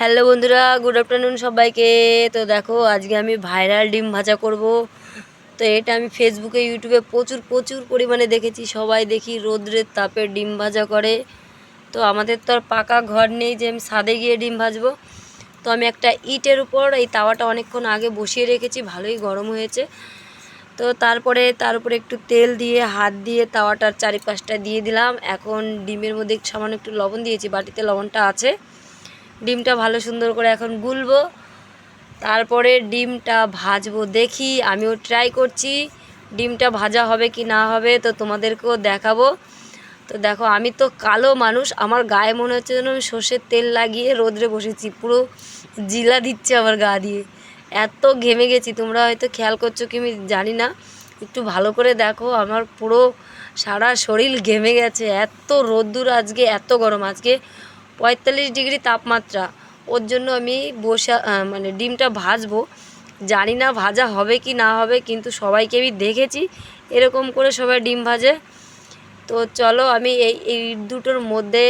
Hello বন্ধুরা good afternoon সবাইকে। তো দেখো, আজকে আমি ভাইরাল ডিম ভাজা করব। তো এটা আমি ফেসবুকে ইউটিউবে প্রচুর প্রচুর পরিমাণে দেখেছি। সবাই দেখি রোদ্রের তাপে ডিম ভাজা করে। তো আমাদের তো আর পাকা ঘর নেই যে আমি ছাদে গিয়ে ডিম ভাজবো। তো আমি একটা ইটের উপর, এই তাওয়াটা অনেকক্ষণ আগে বসিয়ে রেখেছি, ভালোই গরম হয়েছে। তো তারপরে, তার উপরে একটু তেল দিয়ে, হাত দিয়ে তাওয়াটার চারিপাশটা দিয়ে দিলাম। এখন ডিমের মধ্যে সামান্য একটু লবণ দিয়েছি, বাটিতে লবণটা আছে। ডিমটা ভালো সুন্দর করে এখন গুলবো। তারপরে ডিমটা ভাজবো। দেখি, আমিও ট্রাই করছি ডিমটা ভাজা হবে কি না হবে, তো তোমাদেরকেও দেখাবো। তো দেখো, আমি তো কালো মানুষ, আমার গায়ে মনে হচ্ছে যেন আমি সর্ষের তেল লাগিয়ে রোদ্রে বসেছি। পুরো জিলা দিচ্ছে আমার গা দিয়ে। এত ঘেমে গেছি, তোমরা হয়তো খেয়াল করছ কি আমি জানি না। একটু ভালো করে দেখো, আমার পুরো সারা শরীর ঘেমে গেছে। এত রোদ্দুর আজকে, এত গরম আজকে। পঁয়তাল্লিশ ডিগ্রি তাপমাত্রা। ওর জন্য আমি বসা মানে ডিমটা ভাজবো। জানি না ভাজা হবে কি না হবে, কিন্তু সবাইকে আমি দেখেছি, এরকম করে সবাই ডিম ভাজে। তো চলো আমি এই এই দুটোর মধ্যে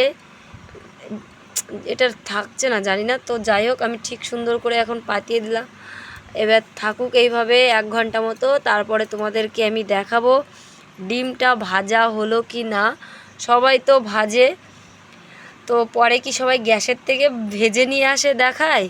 এটা থাকছে না, জানি না। তো যাই হোক, আমি ঠিক সুন্দর করে এখন পাতিয়ে দিলাম। এবার থাকুক এইভাবে এক ঘণ্টা মতো, তারপরে তোমাদেরকে আমি দেখাবো ডিমটা ভাজা হলো কি না। সবাই তো ভাজে। তো পরে কি সবাই গ্যাসের থেকে ভেজে নিয়ে আসে দেখায়?